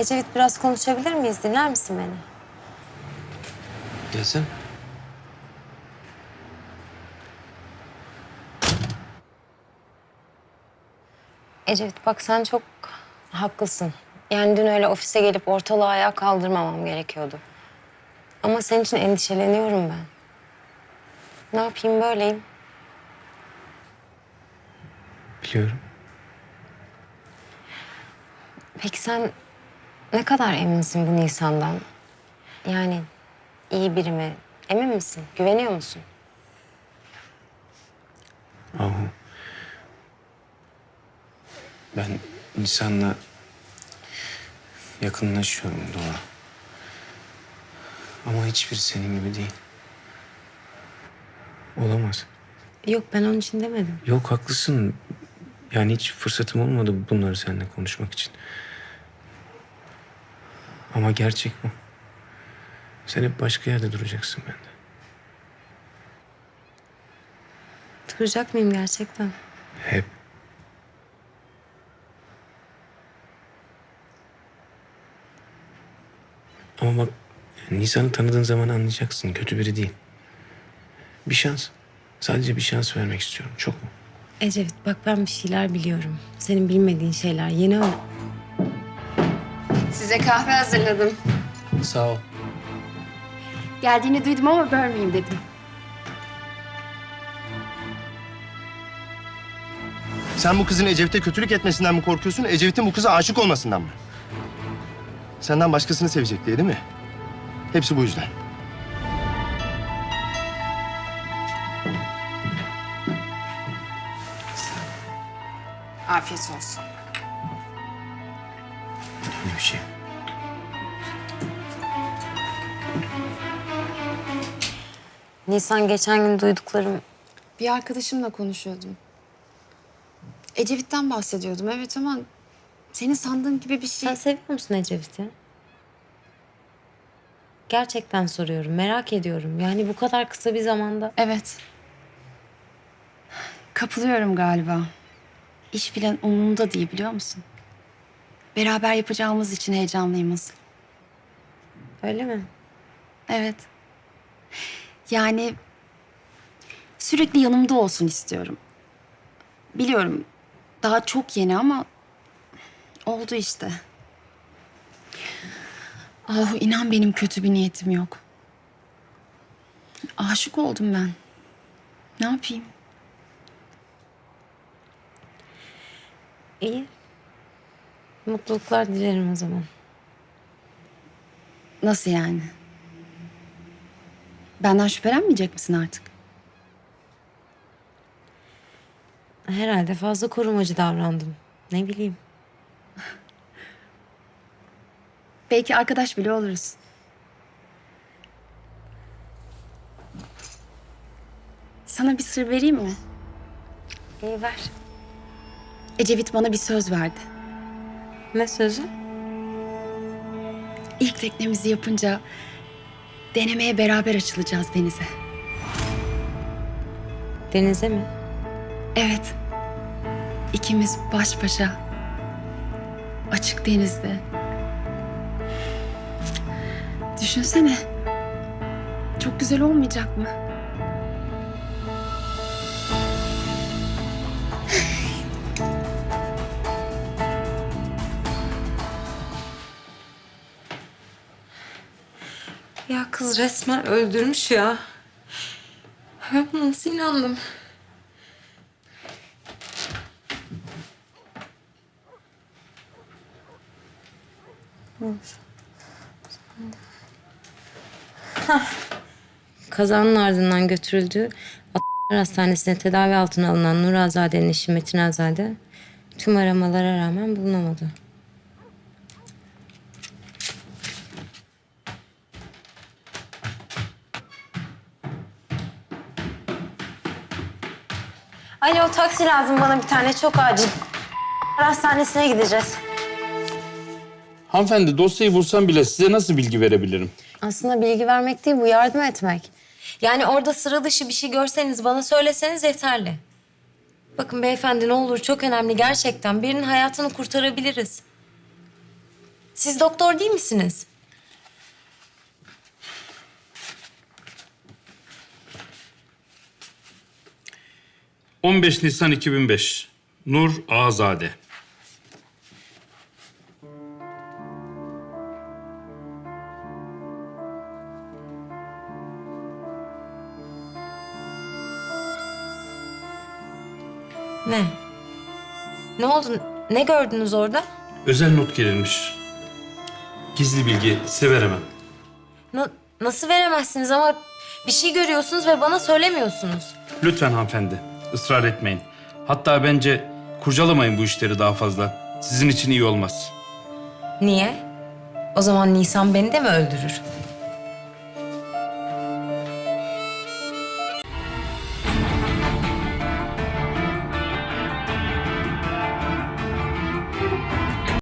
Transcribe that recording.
Ecevit biraz konuşabilir miyiz? Dinler misin beni? Gelsene. Ecevit bak sen çok haklısın. Yani dün öyle ofise gelip ortalığı ayağa kaldırmamam gerekiyordu. Ama senin için endişeleniyorum ben. Ne yapayım böyleyim. Biliyorum. Peki sen ne kadar eminsin bu Nisan'dan? Yani iyi biri mi? Emin misin? Güveniyor musun? Ahu. Ben insanla yakınlaşıyorum doğru. Ama hiçbir senin gibi değil. Olamaz. Yok ben onun için demedim. Yok haklısın. Yani hiç fırsatım olmadı bunları seninle konuşmak için. Ama gerçek bu. Sen hep başka yerde duracaksın bende. Duracak mıyım gerçekten? Hep. Ama bak Nisan'ı tanıdığın zaman anlayacaksın. Kötü biri değil. Bir şans. Sadece bir şans vermek istiyorum. Çok mu? Ecevit bak ben bir şeyler biliyorum. Senin bilmediğin şeyler. Yeni öyle. Size kahve hazırladım. Sağ ol. Geldiğini duydum ama bölmeyeyim dedim. Sen bu kızın Ecevit'e kötülük etmesinden mi korkuyorsun, Ecevit'in bu kıza aşık olmasından mı? Senden başkasını sevecek diye değil mi? Hepsi bu yüzden. Afiyet olsun. Bir şey. Nisan geçen gün duyduklarım Bir arkadaşımla konuşuyordum. Ecevit'ten bahsediyordum evet ama senin sandığın gibi bir şey. Sen seviyor musun Ecevit'i? Gerçekten soruyorum, merak ediyorum. Yani bu kadar kısa bir zamanda... Evet. Kapılıyorum galiba. İş filan umurumda değil biliyor musun? Beraber yapacağımız için heyecanlıyım asıl. Öyle mi? Evet. Yani sürekli yanımda olsun istiyorum. Biliyorum daha çok yeni ama oldu işte. Ahu inan benim kötü bir niyetim yok. Aşık oldum ben. Ne yapayım? İyi. Mutluluklar dilerim o zaman. Nasıl yani? Benden şüphelenmeyecek misin artık? Herhalde fazla korumacı davrandım. Ne bileyim. Belki arkadaş bile oluruz. Sana bir sır vereyim mi? İyi ver. Ecevit bana bir söz verdi. Ne sözü? İlk teknemizi yapınca denemeye beraber açılacağız denize. Denize mi? Evet. İkimiz baş başa. Açık denizde. Düşünsene. Çok güzel olmayacak mı? Ya kız resmen öldürmüş ya. Ben nasıl inandım? Kazanın ardından götürüldüğü Atlar Hastanesi'ne tedavi altına alınan Nur Azade'nin eşi Metin Azade tüm aramalara rağmen bulunamadı. Alo taksi lazım bana bir tane çok acil. Hastanesine gideceğiz. Hanımefendi dosyayı bulsam bile size nasıl bilgi verebilirim? Aslında bilgi vermek değil bu yardım etmek. Yani orada sıra dışı bir şey görseniz bana söyleseniz yeterli. Bakın beyefendi ne olur çok önemli gerçekten. Birinin hayatını kurtarabiliriz. Siz doktor değil misiniz? — 15 Nisan 2005. Nur Ağazade. Ne? Ne oldu? Ne gördünüz orada? Özel not girilmiş. Gizli bilgi size veremem. Na- nasıl veremezsiniz ama bir şey görüyorsunuz ve bana söylemiyorsunuz. Lütfen hanımefendi, ısrar etmeyin. Hatta bence kurcalamayın bu işleri daha fazla. Sizin için iyi olmaz. Niye? O zaman Nisan beni de mi öldürür?